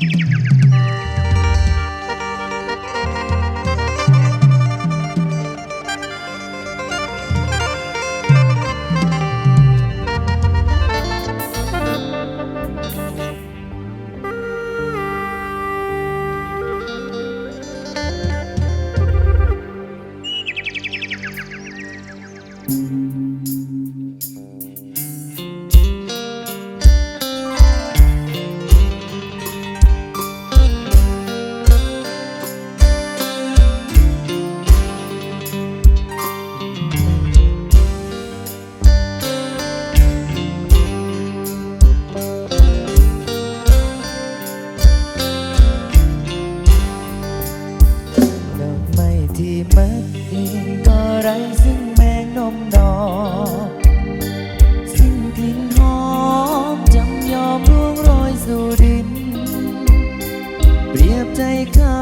Música องก็ไรซึ่งแมงนมดอกสิ้นกลิ่นหอมจำยอมร่วงโรยสู่ดิน เปรียบใจเขา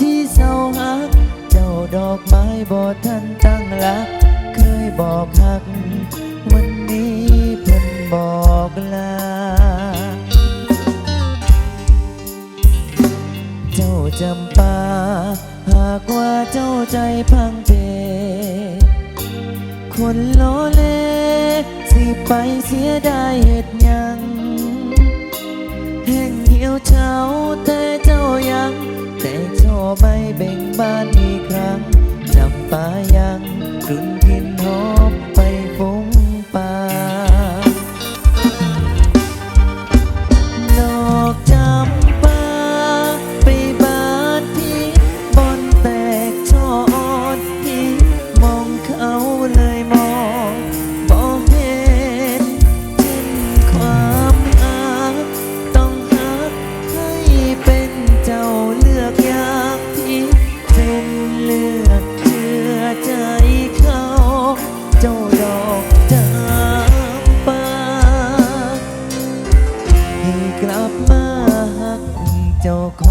ที่เศร้าหัก เจ้าดอกไม้บ่ทันตั้งหลัก เคยบอกหัก วันนี้เพิ่นบอกลา เจ้าจำปาหากว่าเจ้าใจพัง คนโลเล สิไปเสียได้เหตุยัง กลับมาหักเจ้าข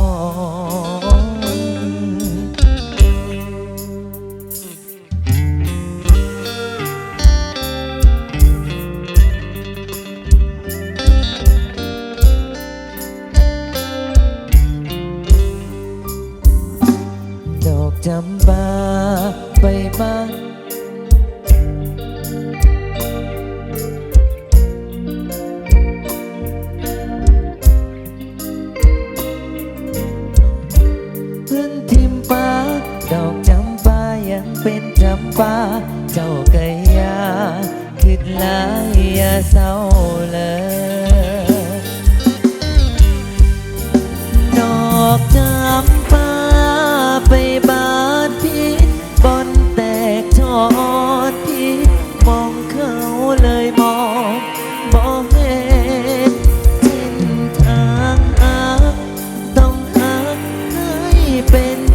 เป็นจำปาเจ้าไกยาคิดหลายอย่าเศร้าเลยดอกจำปาไปบานพิษบนแตกชอดพิษมองเขาเลยมองมองเห็นเส้นทางหักต้องหักให้เป็น